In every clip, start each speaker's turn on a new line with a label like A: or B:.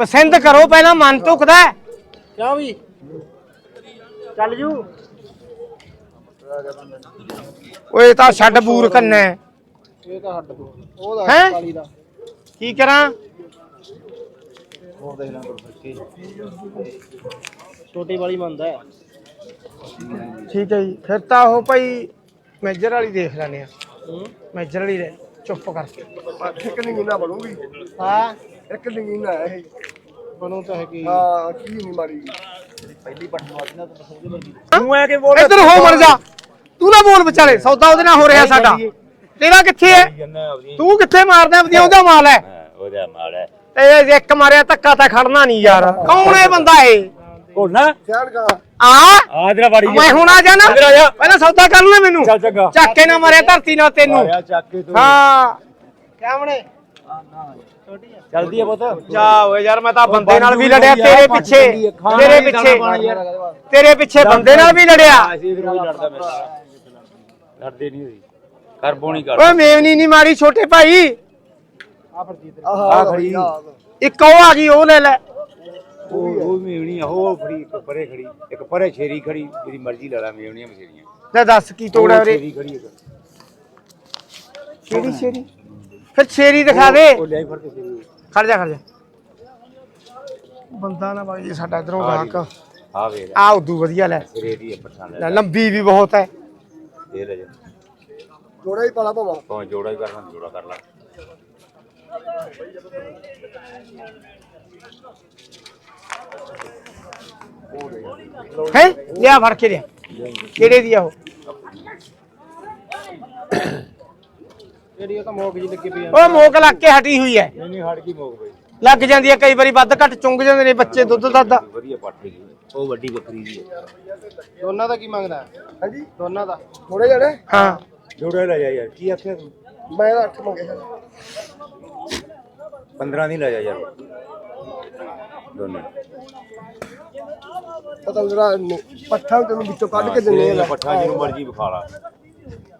A: ਪਸੰਦ ਕਰੋ ਪਹਿਲਾਂ ਮਨ ਧੁਖਦਾ ਹੈ।
B: ਕਿਉਂ ਵੀ? ਚੱਲ ਜੂ।
A: ਓਏ ਤਾਂ ਛੱਡ ਬੂਰ ਕੰਨਾ।
B: ਇਹ ਤਾਂ ਹੱਟ ਦੋ ਉਹਦਾ
A: ਹੈਂ?
B: ਕਾਲੀ ਦਾ।
A: ਕੀ ਕਰਾਂ?
B: ਹੋਰ ਦੇਖ ਲਾਂ ਛੋਟੀ ਵਾਲੀ ਮੰਨਦਾ ਹੈ।
A: ਠੀਕ ਹੈ ਜੀ। ਫਿਰ ਤਾਂ ਉਹ ਭਾਈ ਮੇਜਰ ਵਾਲੀ ਦੇਖ ਲੈਣੇ ਆ
B: ਹੂੰ।
A: ਮੇਜਰ ਵਾਲੀ ਰਹਿ ਚੁੱਪ ਕਰਕੇ
C: ਇੱਕ ਨਗੀਨਾ ਬਣੂਗੀ।
B: ਹਾਂ।
C: ਇੱਕ ਨਗੀਨਾ ਹੈ ਇਹ।
B: ਬਣੂ ਤਾਂ ਹੈ ਕੀ।
C: ਹਾਂ ਕੀ ਨਹੀਂ ਮਾਰੀ
B: ਪਹਿਲੀ ਪੱਠ ਮਾਰਦੀ ਨਾ ਤਾਂ ਸਮਝ ਲੱਗੀ
A: ਤੂੰ ਐ ਕਿ ਬੋਲ ਇੱਧਰ ਹੋ ਮਰ ਜਾ। ਤੂੰ ਨਾ ਬੋਲ ਵਿਚਾਲੇ ਸੌਦਾ ਉਹਦੇ ਨਾਲ ਹੋ ਰਿਹਾ ਸਾਡਾ। ਤੇਰਾ ਕਿੱਥੇ ਹੈ ਤੂੰ ਕਿੱਥੇ ਮਾਰਦਾ ਵਧੀਆ ਉਹਦਾ ਮਾਲ ਹੈ
D: ਉਹਦਾ ਮਾਲ ਹੈ
A: ਤੇ ਇੱਕ ਮਾਰਿਆ ਧੱਕਾ ਤਾਂ ਖੜਨਾ ਨਹੀਂ ਯਾਰ। ਕੌਣ ਹੈ ਬੰਦਾ ਇਹ?
D: ਕੋਨਾ
C: ਸਿਆਣ ਕਾ
A: ਆ?
D: ਆ? ਤੇਰਾ ਵਾਰੀ
A: ਮੈਂ ਹੁਣ ਆ ਜਾਣਾ। ਪਹਿਲਾਂ ਸੌਦਾ ਕਰ ਲੈ ਮੈਨੂੰ।
D: ਚੱਲ ਚੰਗਾ।
A: ਚੱਕ ਨਾ ਮਾਰਿਆ ਧਰਤੀ ਨਾਲ ਤੈਨੂੰ। ਹਾਂ।
B: ਕਿਆਵਣੇ
D: ਚਲਦੀ ਆ ਪੁੱਤ।
A: ਜਾ ਓਏ ਯਾਰ ਮੈਂ ਤਾਂ ਬੰਦੇ ਨਾਲ ਵੀ ਲੜਿਆ ਤੇਰੇ ਪਿੱਛੇ ਤੇਰੇ ਪਿੱਛੇ। ਤੇਰੇ ਪਿੱਛੇ ਬੰਦੇ ਨਾਲ ਵੀ ਲੜਿਆ।
D: ਅਸੀਂ ਵੀ ਰੋਜ਼ ਲੜਦਾ ਮੇਰੇ ਨਾਲ। ਲੜਦੇ ਨਹੀਂ ਹੋਈ। ਕਰ ਬੋਣੀ ਕਰ
A: ਓਏ ਮੇਵਨੀ ਨਹੀਂ ਮਾਰੀ ਛੋਟੇ ਭਾਈ।
B: ਆ ਫਰਜੀਤ
C: ਆਹ
D: ਖੜੀ।
A: ਇੱਕ ਉਹ ਆ ਗਈ ਉਹ ਲੈ ਲੈ।
D: ਉਹ ਉਹ ਮੇਵਣੀ ਆ ਉਹ ਫੜੀ ਇੱਕ ਪਰੇ ਖੜੀ ਇੱਕ ਪਰੇ ਛੇਰੀ ਖੜੀ ਜਿਹੜੀ ਮਰਜ਼ੀ ਲੈ ਲੈ ਮੇਵਣੀਆਂ ਮਸ਼ੇਰੀਆਂ
A: ਲੈ ਦੱਸ ਕੀ ਤੋੜਾ ਉਰੇ
D: ਛੇਰੀ ਖੜੀ ਇੱਕ।
A: ਕਿਹੜੀ ਸ਼ੇਰੀ ਫਿਰ ਸ਼ੇਰੀ ਦਿਖਾ ਦੇ
D: ਉਹ ਲੈ ਫੜ ਕੇ ਛੇਰੀ
A: ਖੜ ਜਾ ਖੜ ਜਾ ਬੰਦਾ ਨਾ ਬਾਈ ਸਾਡਾ ਇਧਰੋਂ ਗਾਹਕ
D: ਆ ਵੇਖ
A: ਆ ਉਦੋਂ ਵਧੀਆ ਲੈ
D: ਰੇਡੀ ਹੈ ਪਠਾਨ ਲੈ
A: ਲੈ, ਲੰਬੀ ਵੀ ਬਹੁਤ ਹੈ
D: ਦੇ ਲੈ ਜਾ
C: ਜੋੜਾ ਹੀ ਪਾਲਾ ਭਾਵਾ
D: ਭਾਵੇਂ ਜੋੜਾ ਹੀ ਕਰਨਾ ਜੋੜਾ ਕਰ ਲੈ
A: ਹੈ ਲਿਆ ਫੜ ਕੇ ਲਿਆ ਕਿਹੜੇ ਦੀ ਆ ਉਹ
B: ਜਿਹੜੀ ਉਹ ਤਾਂ ਮੋਕ ਜੀ ਲੱਗੀ ਪਈ ਆ।
A: ਉਹ ਮੋਕ ਲੱਗ ਕੇ ਹਟੀ ਹੋਈ ਹੈ
D: ਨਹੀਂ ਨਹੀਂ ਹਟ ਗਈ ਮੋਗ ਬਈ।
A: ਲੱਗ ਜਾਂਦੀ ਹੈ ਕਈ ਵਾਰੀ ਵੱਧ ਘੱਟ ਚੁੰਗ ਜਾਂਦੇ ਨੇ ਬੱਚੇ ਦੁੱਧ ਦੱਧ
D: ਵਧੀਆ ਪੱਟ ਗਈ ਉਹ ਵੱਡੀ ਬੱਕਰੀ ਦੀ ਹੈ।
B: ਦੋਨਾਂ ਦਾ ਕੀ ਮੰਗਦਾ?
C: ਹਾਂਜੀ।
B: ਦੋਨਾਂ ਦਾ।
C: ਥੋੜੇ ਜਣੇ
A: ਹਾਂ।
D: ਜੋੜਾ ਲੈ ਜਾ ਯਾਰ ਕੀ ਆਖਿਆ ਤੂੰ?
C: ਮੈਂ ਤਾਂ ਅੱਠ ਮੰਗੇ।
D: 15 ਨਹੀਂ ਲੈ ਜਾ ਯਾਰ। ਦੋਨੇ।
C: ਪਤਾ ਜਰਾ ਪੱਠਾ ਤੈਨੂੰ ਵਿੱਚੋਂ ਕੱਢ ਕੇ ਦਿੰਨੇ ਆ।
D: ਪੱਠਾ ਜਿਹਨੂੰ ਮਰਜ਼ੀ ਵਿਖਾ ਲਾ।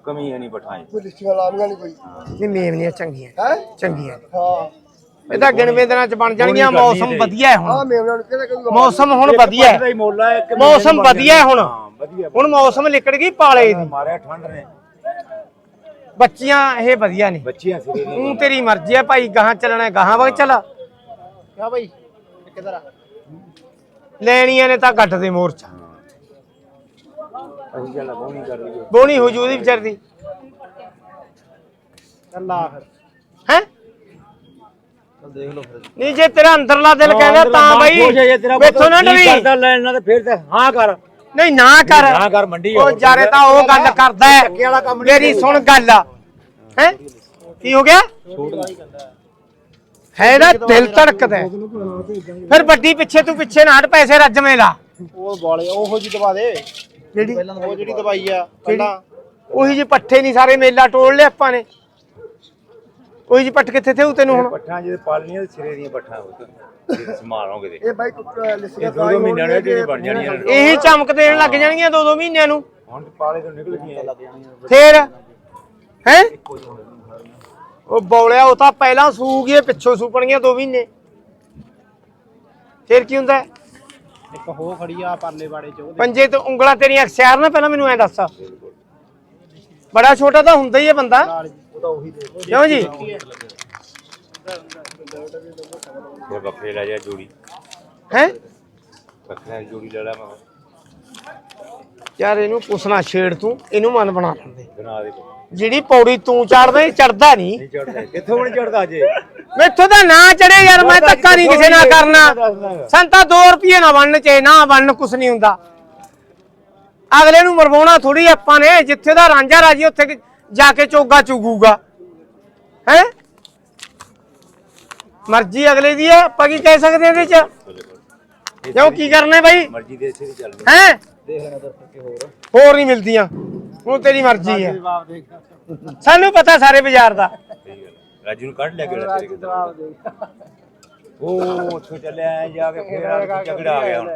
D: ਕਮੀ ਹੈ ਨਹੀਂ ਪੱਠਾਂ 'ਚ
C: ਕੋਈ ਲਿਸਟੀਆਂ ਲਾਉਂਗਾ ਨਹੀਂ ਕੋਈ?
A: ਨਹੀਂ ਮੇਵਨੀਆਂ ਚੰਗੀਆਂ।
C: ਹੈ?
A: ਚੰਗੀਆਂ।
C: ਹਾਂ।
A: ਇਹ ਤਾਂ ਗਿਣਵੇਂ ਦਿਨਾਂ ਚ ਬਣ ਜਾਣਗੀਆਂ ਮੌਸਮ ਵਧੀਆ ਹੈ
C: ਆ
A: ਹੁਣ
C: ਮੇਵਣਾ ਨੂੰ ਕਿਹੜਾ ਕਹੂਗਾ
A: ਮੌਸਮ ਹੁਣ ਵਧੀਆ
D: ਪੱਠ
A: ਹੈ
D: ਦਾ ਹੀ ਮੁੱਲ ਹੈ ਇੱਕ
A: ਮੌਸਮ ਵਧੀਆ ਹੈ ਹੁਣ।
D: ਹਾਂ ਵਧੀਆ
A: ਹੁਣ ਮੌਸਮ ਲਿਕੜ ਗਈ ਪਾਲੇ ਦੀ।
D: ਮਾਰਿਆ ਠੰਡ ਨੇ।
A: ਬੱਚੀਆਂ ਇਹ ਵਧੀਆ ਨੇ।
D: ਬੱਚੀਆਂ ਸਿਰੇ ਨੇ
A: ਤੂੰ ਤੇਰੀ ਮਰਜ਼ੀ ਹੈ ਭਾਈ ਗਾਹਾਂ ਚੱਲਣਾ ਹੈ, ਗਾਹਾਂ ਵਗ ਚੱਲ।
B: ਕਿਆ ਬਈ? ਕਿੱਧਰ ਆ।
A: ਲੈਣੀਆਂ ਨੇ ਤਾਂ ਗੱਟ ਦੇ ਮੋਰਚਾ।
D: ਅਸੀਂ ਬੋਣੀ ਕਰ ਲਈਏ
A: ਬੋਣੀ ਹੋ ਜੂ ਉਹਦੀ ਵਿਚਾਰ ਦੀ।
B: ਫਿਰ।
A: ਹੈ?
B: ਚੱਲ ਦੇਖ ਲਓ ਫਿਰ।
A: ਨਹੀਂ ਜੇ ਤੇਰਾ ਅੰਦਰਲਾ ਦਿਲ ਕਹਿੰਦਾ ਤਾਂ ਬਈ ਮੈਥੋਂ ਨਾ ਡਰੀ।
D: ਕਰਦਾ ਲੈਣ ਨਾਲ ਤੇ ਫਿਰ ਤੇ ਹਾਂ ਕਰ।
A: ਨਹੀਂ ਨਾ ਕਰ।
D: ਨਾ ਕਰ ਮੰਡੀ
A: ਉਹ ਜਾਰੇ ਤਾਂ ਉਹ ਗੱਲ ਕਰਦਾ ਹੈ। ਮੇਰੀ ਸੁਣ ਗੱਲ। ਹੈ? ਕੀ ਹੋ ਗਿਆ? ਹੈ ਨਾ ਦਿਲ ਧੜਕਦਾ। ਫਿਰ ਵੱਡੀ ਪਿੱਛੇ ਤੂੰ ਪਿੱਛੇ ਨਾ ਹਟ ਪੈਸੇ ਰੱਜਵੇਂ ਲਾ
B: ਉਹ ਵਾਲੇ ਉਹੋ ਜੀ ਦਵਾ ਦੇ।
A: ਜਿਹੜੀ
B: ਪਹਿਲਾਂ ਉਹ ਜਿਹੜੀ ਦਵਾਈ ਆ ਪਹਿਲਾਂ
A: ਉਹੀ ਜੀ ਪੱਠੇ ਨਹੀਂ ਸਾਰੇ ਮੇਲਾ ਟੋਲ ਲਿਆ ਆਪਾਂ ਨੇ। ਉਹੀ ਜੀ ਪੱਠ ਕਿੱਥੇ ਥੇ ਉਹ ਤੈਨੂੰ ਹੁਣ?
D: ਪੱਠਾਂ ਜਿਹਦੇ ਪਾਲਣੀਆਂ ਤੇ ਸਿਰੇ ਦੀਆਂ ਪੱਠਾਂ ਉਹ ਤੇ ਸੰਭਾਲੋਗੇ ਤੇ
C: ਇਹ ਬਾਈ
D: ਇਹ ਦੋ ਦੋ ਮਹੀਨਿਆਂ ਨਾਲ ਜਿਹੜੀ ਬਣ ਜਾਣੀਆਂ ਨੇ।
A: ਇਹੀ ਚਮਕ ਦੇਣ ਲੱਗ ਜਾਣਗੀਆਂ ਦੋ ਦੋ ਮਹੀਨਿਆਂ ਨੂੰ।
D: ਹੁਣ ਤੇ ਪਾਲੇ ਤੋਂ ਨਿਕਲ ਗਈਆਂ। ਲੱਗ ਜਾਣੀਆਂ
A: ਫੇਰ ਹੈ ਉਹ ਬੌਲਿਆ ਉਹ ਤਾਂ ਪਹਿਲਾਂ ਸੂ ਗਏ ਪਿੱਛੋਂ ਸੂਪਣਗੀਆਂ ਦੋ ਮਹੀਨੇ। ਫੇਰ ਕੀ ਹੁੰਦਾ? ਹੈ?
B: ਇੱਕ ਹੋ ਖੜੀ ਆ ਪਰਲੇ ਬਾੜੇ ਚ ਉਹਦੇ
A: ਪੰਜੇ ਤੇ ਉਂਗਲਾਂ ਤੇਰੀਆਂ ਅਖਸਿਆਰ ਨਾ ਪਹਿਲਾਂ ਮੈਨੂੰ ਐ ਦੱਸ। ਬੜਾ ਛੋਟਾ ਤਾਂ ਹੁੰਦਾ ਹੀ ਹੈ ਬੰਦਾ।
B: ਨਾਲ ਜੀ, ਉਹ ਤਾਂ ਉਹੀ ਦੇ
A: ਕਿਉਂ ਜੀ?
D: ਫਿਰ ਬੱਕਰੇ ਲੈ ਜਾ ਜੋੜੀ।
A: ਹੈ?
D: ਬੱਕਰੇ ਜੋੜੀ ਲੈ ਲੈ ਮੈਂ।
A: ਯਾਰ ਇਹਨੂੰ ਪੁੱਛਣਾ ਛੇੜ ਤੂੰ ਇਹਨੂੰ ਮਨ ਬਣਾ ਲੈਂਦੇ।
D: ਬਣਾ ਦੇ
A: ਜਿਹੜੀ ਪੌੜੀ ਤੂੰ ਚੜਦਾ ਇਹ ਚੜਦਾ ਨਹੀਂ।
D: ਚੜਦਾ ਕਿੱਥੋਂ ਨਹੀਂ ਚੜਦਾ ਜੇ?
A: ਮੈਥੋਂ ਤਾਂ ਨਾ ਚੜੇ ਯਾਰ ਮੈਂ ਧੱਕਾ ਨਹੀਂ ਕਿਸੇ ਨਾਲ ਕਰਨਾ। ਸੰਤਾ 2 ਰੁਪਏ ਨਾ ਬਣਨ ਚੇ ਨਾ ਬਣਨ ਕੁਛ ਨਹੀਂ ਹੁੰਦਾ। ਅਗਲੇ ਨੂੰ ਮਰਵਾਉਣਾ ਥੋੜੀ ਆਪਾਂ ਨੇ ਜਿੱਥੇ ਦਾ ਰਾਂਝਾ ਰਾਜੀ ਉੱਥੇ ਜਾ ਕੇ ਚੋਗਾ ਚੁਗੂਗਾ। ਹੈ? ਮਰਜ਼ੀ ਅਗਲੇ ਦੀ ਹੈ ਆਪਾਂ ਕੀ ਕਹਿ ਸਕਦੇ ਇਹਦੇ ਚ? ਕਿਉਂ ਕੀ ਕਰਨਾ ਹੈ ਬਾਈ?
D: ਮਰਜ਼ੀ ਦੇ ਇਸੇ ਦੀ ਚੱਲਣੀ
A: ਹੈ?
B: ਦੇਖ ਲੈਣਾ ਦਰ ਕੇ ਹੋਰ।
A: ਹੋਰ ਨਹੀਂ ਮਿਲਦੀਆਂ। ਹੁਣ ਤੇਰੀ ਮਰਜ਼ੀ ਹੈ
B: ਜਵਾਬ
A: ਸਾਨੂੰ ਪਤਾ ਸਾਰੇ ਬਾਜ਼ਾਰ ਦਾ।
D: ਸਹੀ ਗੱਲ ਹੈ। ਰਾਜੂ ਨੂੰ ਕੱਢ ਲਿਆ ਕਿਹੜਾ ਤੇਰੇ
B: ਜਵਾਬ ਦੇ
D: ਉਹ ਉੱਥੋਂ ਚੱਲਿਆ ਐਂ ਜਾ ਕੇ ਫੇਰ ਆ ਕੇ ਝਗੜਾ ਆ ਗਿਆ ਹੁਣ।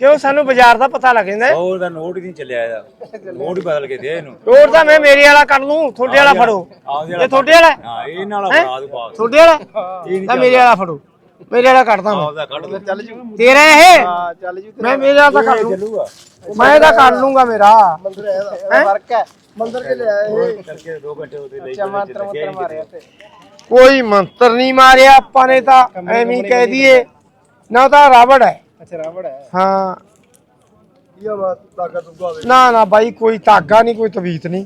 A: ਕਿਉਂ? ਸਾਨੂੰ ਬਾਜ਼ਾਰ ਦਾ ਪਤਾ ਲੱਗ ਜਾਂਦਾ ਹੈ।
D: ਉਹ ਦਾ ਨੋਟ ਹੀ ਨਹੀਂ ਚੱਲਿਆ ਇਹਦਾ। ਨੋਟ ਹੀ ਬਦਲ ਕੇ ਦੇ ਇਹਨੂੰ।
A: ਰੋਡ ਤਾਂ ਮੈਂ ਮੇਰੇ ਵਾਲਾ ਕਰ ਲੂੰ ਤੁਹਾਡੇ ਵਾਲਾ ਫੜੋ।
D: ਆਪਦੇ
A: ਇਹ ਤੁਹਾਡੇ ਵਾਲਾ ਹੈ?
D: ਹਾਂ ਇਹ ਨਾਲ? ਬਣਾ ਦੂ ਪਾ
A: ਤੁਹਾਡੇ ਵਾਲਾ?
D: ਇਹ ਨਹੀਂ
A: ਤਾਂ ਮੇਰੇ ਵਾਲਾ ਫੜੋ। ਮੇਰੇ ਵਾਲਾ ਕੱਢਦਾ ਮੈਂ।
D: ਉਹਦਾ ਕੱਢ
B: ਚੱਲ ਜੂ।
A: ਤੇਰਾ ਇਹ?
B: ਹਾਂ ਚੱਲ ਜੂ
A: ਮੈਂ ਮੇਰੇ ਵਾਲਾ ਤਾਂ ਕੱਢ ਲੂੰ
D: ਚੱਲੂਗਾ।
A: ਮੈਂ ਇਹਦਾ ਕੱਢ ਲੂੰਗਾ ਮੇਰਾ।
C: ਮੰਦਰ ਹੈ ਇਹਦਾ।
B: ਫ਼ਰਕ ਹੈ।
C: ਮੰਦਰ ਕੇ ਲਿਆ ਇਹ।
D: ਕਰਕੇ 2 ਘੰਟੇ ਉਹਦੇ ਲਈ
B: ਚਮਾਤਰ ਮੰਤਰ ਮਾਰਿਆ ਤੇ।
A: ਕੋਈ ਮੰਤਰ ਨਹੀਂ ਮਾਰਿਆ ਆਪਾਂ ਨੇ ਤਾਂ ਐਵੇਂ ਕਹਿ ਦਈਏ। ਨਾ ਤਾਂ ਰਾਵੜ ਹੈ।
B: ਅੱਛਾ ਰਾਵੜ ਹੈ।
A: ਹਾਂ।
C: ਇਹ ਤਾਕਤ ਤੁਗਾ
A: ਨਾ ਨਾ ਬਾਈ ਕੋਈ ਧਾਗਾ ਨਹੀਂ ਕੋਈ ਤਵੀਤ ਨਹੀਂ।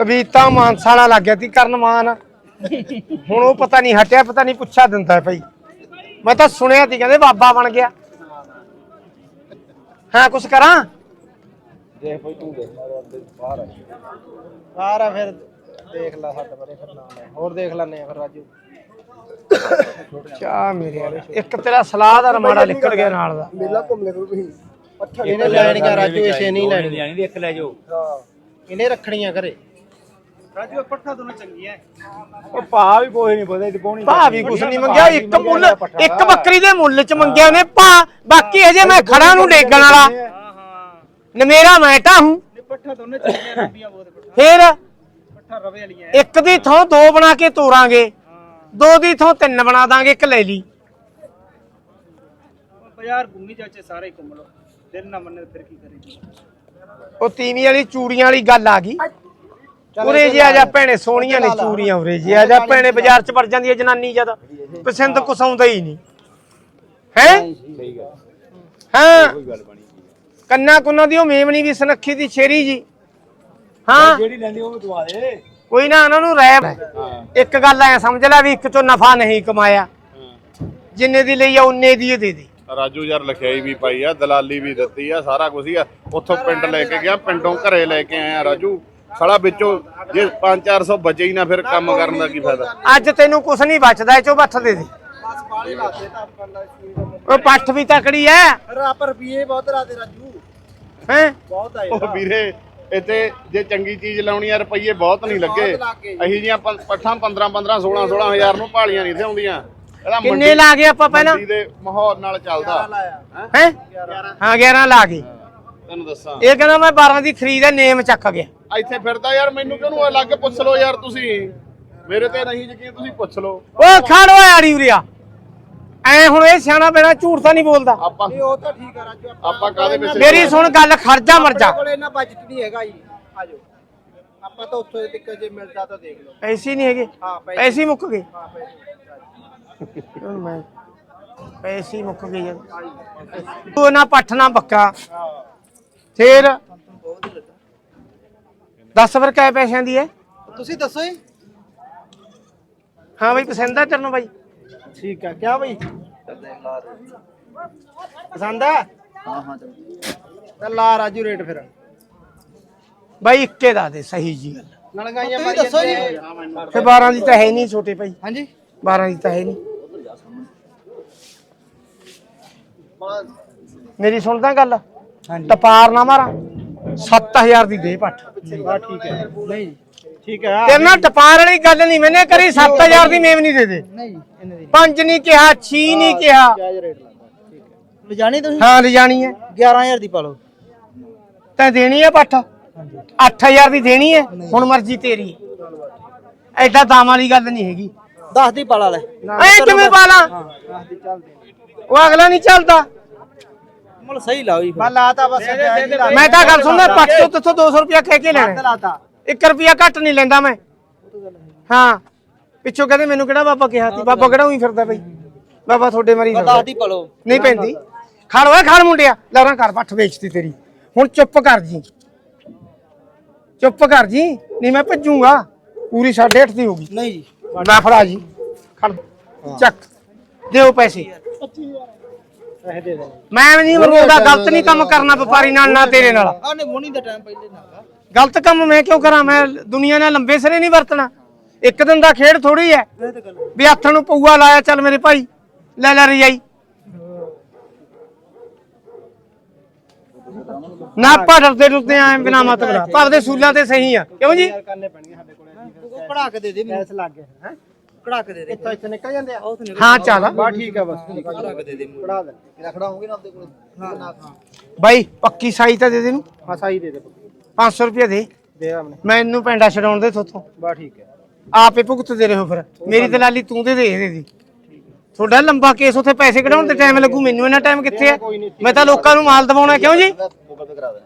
A: ਤਵੀਤ ਤਾਂ ਮਾਨਸਾ ਵਾਲਾ ਲੱਗ ਗਿਆ ਤੀ ਕਰਨ ਮਾਨ। ਹੁਣ ਉਹ ਪਤਾ ਨਹੀਂ ਹਟਿਆ ਪਤਾ ਨਹੀਂ ਪੁੱਛਾ ਦਿੰਦਾ ਭਾਈ। ਮੈਂ ਤਾਂ ਸੁਣਿਆ ਤੀ ਕਹਿੰਦੇ ਬਾਬਾ ਬਣ ਗਿਆ। ਹਾਂ ਕੁਛ ਕਰਾਂ?
D: ਦੇਖ ਕੋਈ ਤੂੰ ਦੇਖ ਬਾਹਰ ਆ।
B: ਸਾਰਾ ਫਿਰ ਦੇਖ ਲੈ ਹੱਦ ਪਰੇ ਫਿਰ ਨਾ ਲੈ। ਹੋਰ ਦੇਖ ਲੈਨੇ ਆ ਫਿਰ ਰਾਜੂ।
A: ਚਾ ਮੇਰੇ ਯਾਰ ਇੱਕ ਤੇਰਾ ਸਲਾਹ ਦਾ ਰਮਾੜਾ ਨਿਕਲ ਗਿਆ ਨਾਲ ਦਾ।
C: ਮੇਲਾ ਘੁੰਮ ਲੈ ਕਰੋ ਤੁਸੀਂ। ਪੱਠਾ
B: ਇਹਨੇ ਲੈਣੀਆਂ ਰਾਜੂ ਇਸੇ ਨਹੀਂ ਲੈਣੀ।
D: ਇੱਕ ਲੈ ਜਾਓ।
C: ਹਾਂ।
B: ਇਹਨੇ ਰੱਖਣੀਆਂ ਘਰੇ। ਰਾਜੂ ਪੱਠਾ ਦੋਨੋਂ ਚੰਗੀਆਂ
D: ਉਹ ਭਾ ਵੀ ਕੋਈ ਨਹੀਂ ਪਤਾ ਇਹ ਕੋਣੀ
A: ਭਾ ਵੀ ਕੁਛ ਨਹੀਂ ਮੰਗਿਆ ਇੱਕ ਮੁੱਲ ਇੱਕ ਬੱਕਰੀ ਦੇ ਮੁੱਲ ਚ ਮੰਗਿਆ ਉਹਨੇ ਭਾ ਬਾਕੀ ਹਜੇ ਮੈਂ ਖੜਾ ਨੂੰ ਡੇਗਣ ਵਾਲਾ।
B: ਹਾਂ ਹਾਂ
A: ਨਮੇਰਾ ਮੈਂ ਤਾਂ ਹੂੰ।
B: ਪੱਠਾ ਦੋਨੇ ਚੰਗੀਆਂ ਰੱਬੀਆਂ ਬਹੁਤ ਪੱਠਾ।
A: ਫੇਰ?
B: ਪੱਠਾ ਰਵੇ ਵਾਲੀਆਂ
A: ਇੱਕ ਦੀ ਥਾਂ ਦੋ ਬਣਾ ਕੇ ਤੋਰਾਂਗੇ। ਦੋ ਦੀ ਥਾਂ ਤਿੰਨ ਬਣਾ ਦਾਂਗੇ ਇੱਕ ਲੈ ਲਈ।
B: ਬਾਜ਼ਾਰ ਘੁੰਮੀ ਜਾਚੇ ਸਾਰੇ ਘੁੰਮ ਲੋ ਦਿਨ ਨਾ ਮੰਨੇ ਫਿਰ ਕੀ ਕਰੇਗੀ
A: ਉਹ ਤੀਵੀਂ ਵਾਲੀ ਚੂੜੀਆਂ ਵਾਲੀ ਗੱਲ ਆ ਗਈ। ਉਰੇ ਜੀ ਆ ਜਾ ਭੈਣੇ ਸੋਹਣੀਆਂ ਨੇ ਚੂੜੀਆਂ ਉਰੇ ਜੀ। ਆ ਜਾ ਭੈਣੇ ਬਾਜ਼ਾਰ ਚ ਵੜ ਜਾਂਦੀ ਹੈ ਜਨਾਨੀ ਜਦ। ਪਸੰਦ ਕੁਛ ਆਉਂਦਾ ਹੀ ਨਹੀਂ। ਹੈ
D: ਸਹੀ ਗੱਲ।
A: ਹਾਂ। ਕੰਨਾ ਕੁੰਨਾ ਦੀ ਉਹ ਮੇਮਣੀ ਵੀ ਸੁਨੱਖੀ ਦੀ ਸ਼ੇਰੀ ਜੀ। ਹਾਂ।
D: ਜਿਹੜੀ ਲੈਂਦੀ ਉਹ ਵੀ ਦਵਾ ਦੇ।
A: ਕੋਈ ਨਾ ਉਹਨਾਂ ਨੂੰ
D: ਹਾਂ।
A: ਇੱਕ ਗੱਲ ਐ ਸਮਝ ਲੈ ਵੀ ਇੱਕ ਚੋਂ ਨਫਾ ਨਹੀਂ ਕਮਾਇਆ। ਜਿੰਨੇ ਦੀ ਲਈ ਆ ਉਨੇ ਦੀ ਹੀ ਦੇ ਦੇ।
E: ਰਾਜੂ ਯਾਰ ਲਿਖਾਈ ਵੀ ਪਾਈ ਆ ਦਲਾਲੀ ਵੀ ਦਿੱਤੀ ਆ ਸਾਰਾ ਕੁਝ ਹੀ ਆ। ਉੱਥੋਂ ਪਿੰਡ ਲੈ ਕੇ ਗਿਆ ਪਿੰਡੋਂ ਘਰੇ ਲੈ ਕੇ ਆਇਆ ਰਾਜੂ। ਸਾਲਾ ਵਿੱਚੋਂ ਜੇ 5-400 ਬਚੇ ਹੀ ਨਾ ਫਿਰ ਕੰਮ ਕਰਨ ਦਾ ਕੀ ਫਾਇਦਾ?
A: ਅੱਜ ਤੈਨੂੰ ਕੁਛ ਨਹੀਂ ਬਚਦਾ ਇਹ ਚੋਂ ਬੱਠ ਦੇ ਦੇ।
B: ਬਸ ਬਾਲੇ ਲਾਤੇ ਤਾਂ ਆਪਾਂ ਦਾ
A: ਉਹ ਪੱਠ ਵੀ ਤਕੜੀ ਐ।
B: ਰਾਪ ਰੁਪਏ ਬਹੁਤ ਰਾਤੇ ਰਾਜੂ।
A: ਹੈ?
B: ਬਹੁਤ ਆਏ
E: ਉਹ ਵੀਰੇ ਇੱਥੇ ਜੇ ਚੰਗੀ ਚੀਜ਼ ਲਾਉਣੀ ਆ ਰੁਪਈਏ ਬਹੁਤ ਨਹੀਂ ਲੱਗੇ। ਅਹੀ ਜੀਆਂ ਪ- ਪੱਠਾਂ 15 15 16 16 ਹਜ਼ਾਰ ਨੂੰ ਭਾਲੀਆਂ ਨਹੀਂ ਇੱਥੇ ਆਉਂਦੀਆਂ। ਇਹਦਾ
A: ਕਿੰਨੇ ਲਾ ਗਏ ਆਪਾਂ ਪਹਿਲਾਂ?
E: ਮੰਡੀ ਦੇ ਮਾਹੌਲ ਨਾਲ ਚੱਲਦਾ।
B: ਲਾਇਆ।
A: ਹੈ? ਹਾਂ? 11 ਲਾ ਗਏ।
E: ਤੈਨੂੰ ਦੱਸਾਂ।
A: ਇਹ ਕਹਿੰਦਾ ਮੈਂ 12 ਦੀ ਖਰੀਦ ਹੈ ਨੇਮ ਚੱਕ ਗਿਆ।
E: ਇੱਥੇ ਫਿਰਦਾ ਯਾਰ ਮੈਨੂੰ ਕਿਹਨੂੰ ਅਲੱਗ ਪੁੱਛ ਲਓ ਯਾਰ ਤੁਸੀਂ? ਮੇਰੇ ਤੇ ਨਹੀਂ ਯਕੀਨ ਤੁਸੀਂ ਪੁੱਛ ਲਓ।
A: ਉਹ ਖੜ ਓਏ ਆੜੀ ਉਰਿਆ। ਐ ਹੁਣ ਇਹ ਸਿਆਣਾ ਬੇੜਾ ਝੂਠ ਤਾਂ ਨਹੀਂ ਬੋਲਦਾ।
E: ਆਪਾਂ
B: ਨਹੀਂ ਉਹ ਤਾਂ ਠੀਕ ਆ ਰਾਜੂ
E: ਆਪਾਂ ਕਾਹਦੇ ਪਿੱਛੇ
A: ਮੇਰੀ ਸੁਣ ਗੱਲ ਖਰਜਾ ਮਰ ਜਾ।
B: ਕੋਲ ਇਹਨਾਂ ਬਜਟ ਨਹੀਂ ਹੈਗਾ ਜੀ। ਆਜੋ। ਆਪਾਂ ਤਾਂ ਉੱਥੋਂ ਤੱਕ ਜੇ ਮਿਲਦਾ ਤਾਂ ਦੇਖ ਲਓ।
A: ਪੈਸੇ ਨਹੀਂ ਹੈਗੇ।
B: ਹਾਂ ਪੈਸੇ।
A: ਮੁੱਕ ਗਏ।
B: ਹਾਂ ਪੈਸੇ।
A: ਮੈਂ ਪੈਸੇ ਹੀ ਮੁੱਕ ਗਏ ਜਦ ਤੂੰ ਨਾ ਪੱਠ ਨਾ ਬੱਕਾ ਫੇਰ ਦੱਸ ਫਿਰ ਕਿੰਨੇ ਪੈਸਿਆਂ ਦੀ ਹੈ?
B: ਤੁਸੀਂ ਦੱਸੋ ਜੀ।
A: ਹਾਂ ਬਈ ਪਸੰਦ ਆ ਤੈਨੂੰ ਬਾਈ।
B: ਠੀਕ ਆ ਕਿਆ ਬਈ? ਪਸੰਦ ਆ? ਹਾਂ ਹਾਂ ਚੱਲ। ਲਾ ਰਾਜੂ ਰੇਟ ਫਿਰ।
A: ਬਾਈ ਇੱਕੇ ਦਾ ਦੇ ਸਹੀ ਜੀ ਗੱਲ।
B: ਨਲਗਾਈਆਂ ਮਾਰੀ ਦੱਸੋ ਜੀ।
A: ਫੇ 12 ਦੀ ਤਾਂ ਹੈ ਨਹੀਂ ਛੋਟੇ ਭਾਈ।
B: ਹਾਂਜੀ।
A: 12 ਦੀ ਤਾਂ ਹੈ ਨਹੀਂ। ਮੇਰੀ ਸੁਣਦਾ ਗੱਲ?
B: ਹਾਂਜੀ।
A: ਟਪਾਰ ਨਾ ਮਾਰਾਂ। 7000 ਦੀ ਦੇ ਪੱਠ
B: ਠੀਕ ਹੈ ਨਹੀਂ ਠੀਕ ਹੈ
A: ਤੇਰੇ ਨਾਲ ਟਪਾਰ ਵਾਲੀ ਗੱਲ ਨਹੀਂ ਮੈਨੇ ਕਰੀ 7000 ਦੀ ਮੇਮ ਨਹੀਂ ਦੇ ਦੇ।
B: ਨਹੀਂ
A: ਪੰਜ ਨਹੀਂ ਕਿਹਾ 6 ਨਹੀਂ ਕਿਹਾ।
B: ਜਾਇਜ਼ ਰੇਟ ਲੱਗਦਾ ਠੀਕ ਹੈ ਲਿਜਾਣੀ ਤੁਸੀਂ?
A: ਹਾਂ ਲਿਜਾਣੀ ਹੈ।
B: 11000 ਦੀ ਪਾ ਲਓ।
A: ਤੈਂ ਦੇਣੀ ਹੈ ਪੱਠ 8000 ਦੀ ਦੇਣੀ ਹੈ? ਹੁਣ ਮਰਜ਼ੀ ਤੇਰੀ। ਐਡਾ ਦਾਮ ਵਾਲੀ ਗੱਲ ਨਹੀਂ ਹੈਗੀ।
B: 10 ਦੀ ਪਾ ਲਾ
A: ਐ ਕਿਵੇਂ ਪਾਲਾਂ
B: 10 ਦੀ ਚੱਲਦੇ
A: ਉਹ ਅਗਲਾ ਨਹੀਂ ਚੱਲਦਾ।
B: ਮੁੱਲ ਸਹੀ ਲਾਓ ਜੀ ਬਾ ਲਾਤਾ ਬਸ
A: ਮੈਂ ਤਾਂ ਗੱਲ ਸੁਣਦਾ ਪੱਠ ਤੋਂ ਤੇਥੋਂ 200 ਰੁਪਇਆ ਕਹਿ ਕੇ ਲੈਣਾ।
B: ਲਾਤਾ।
A: 1 ਰੁਪਿਆ ਘੱਟ ਨਹੀਂ ਲੈਂਦਾ ਮੈਂ। ਹਾਂ ਪਿੱਛੋਂ ਕਹਿੰਦੇ ਮੈਨੂੰ ਕਿਹੜਾ ਬਾਬਾ ਕਿਹਾ ਸੀ? ਬਾਬਾ ਕਿਹੜਾ ਉਹੀ ਫਿਰਦਾ ਬਈ? ਬਾਬਾ ਤੁਹਾਡੇ ਮਰੀ ਫਿਰਦਾ।
B: 10 ਦੀ ਪਾ ਲਓ
A: ਨਹੀਂ ਪੈਂਦੀ। ਖੜ ਓਏ ਖੜ ਮੁੰਡਿਆ। ਲੌਰਾਂ ਕਰ ਪੱਠ ਵੇਚਤੀ ਤੇਰੀ। ਹੁਣ ਚੁੱਪ ਕਰ ਜੀ। ਚੁੱਪ ਕਰ ਜੀ। ਨਹੀਂ ਮੈਂ ਭੱਜੂਗਾ। ਪੂਰੀ 8.5 ਦੀ ਹੋਗੀ
B: ਨਹੀਂ ਜੀ।
A: ਮੈਂ ਫੜਾ ਜੀ। ਖੜ ਚੱਕ। ਦਿਓ ਪੈਸੇ।
B: ਪੈਸੇ ਦੇ ਦੇ
A: ਮੈਂ ਨਹੀਂ ਮੰਗਦਾ ਗਲਤ ਨਹੀਂ ਕੰਮ ਕਰਨਾ ਵਪਾਰੀ ਨਾਲ ਨਾ ਤੇਰੇ ਨਾਲ।
B: ਆ ਨੇ ਮੋਣੀ ਦਾ ਟਾਈਮ ਪਹਿਲੇ ਨਾ
A: ਗਲਤ ਕੰਮ ਮੈਂ ਕਿਉਂ ਕਰਾਂ? ਮੈਂ ਦੁਨੀਆ ਨਾਲ ਲੰਬੇ ਸਿਰੇ ਨਹੀਂ ਵਰਤਣਾ। ਇੱਕ ਦਿਨ ਦਾ ਖੇਡ ਥੋੜੀ
B: ਗੱਲ
A: ਵੀ ਹੱਥ ਨੂੰ ਪਊਆ ਲਾਇਆ ਚੱਲ ਮੇਰੇ ਭਾਈ ਲੈ ਲੈ ਰਜਾਈ। ਨਾ ਪੜਰ ਦੇ ਰੁੱਤੇ ਆਂ ਬਿਨਾ ਮਤਲਬ। ਭਗਦੇ ਸੂਲਾਂ ਤੇ ਸਹੀ ਆ। ਕਿਉਂ ਜੀ?
B: ਕਰਨੇ ਪੈਣਗੇ ਸਾਡੇ ਕੋਲੇ। ਉਹ ਕਢਾ ਕੇ ਦੇ ਦੇ ਮੈਨੂੰ। ਲੱਗ ਗਿਆ ਹੈ? ਕਢਾ ਕੇ ਦੇ ਦੇ ਇੱਥੋਂ ਇੱਥੇ ਨਿਕਲ ਜਾਂਦੇ ਆ? ਉਹ ਨਿਕਲ
A: ਹਾਂ ਚੱਲ।
B: ਬਾ ਠੀਕ ਆ ਬਸ ਕਢਾ ਕੇ ਦੇ ਦੇ ਕਢਾ ਦੇ। ਕਿਹੜਾ ਖੜਾਉਂਗੇ ਨਾ ਆਪਦੇ ਕੋਲੇ। ਹਾਂ। ਨਾ ਹਾਂ
A: ਬਾਈ ਪੱਕੀ ਸਾਈ ਤਾਂ ਦੇ ਦੇ ਨੂੰ
B: ਹਾਂ ਸਹੀ ਦੇ ਦੇ
A: 500 ਰੁਪਏ ਦੇ।
B: ਦੇ ਆਮਨੇ
A: ਮੈਨੂੰ ਪੈਂਡਾ ਛਡਾਉਣ ਦੇ ਥੋਥੋਂ।
B: ਬਾ ਠੀਕ ਹੈ
A: ਆਪੇ ਭੁਗਤਦੇ ਰਹੋ ਫਿਰ। ਮੇਰੀ ਦਲਾਲੀ ਤੂੰ ਦੇ ਦੇ ਇਹਦੇ ਦੀ। ਤੁਹਾਡਾ ਲੰਬਾ ਕੇਸ ਉੱਥੇ ਪੈਸੇ ਕਢਾਉਣ ਤੇ ਟਾਈਮ ਲੱਗੂ। ਮੈਨੂੰ ਇਹਨਾਂ ਟਾਈਮ ਕਿੱਥੇ ਹੈ ਮੈਂ ਤਾਂ ਲੋਕਾਂ ਨੂੰ ਮਾਲ ਦਵਾਉਣਾ ਕਿਉਂ ਜੀ?
C: ਕਰਾ ਦੇ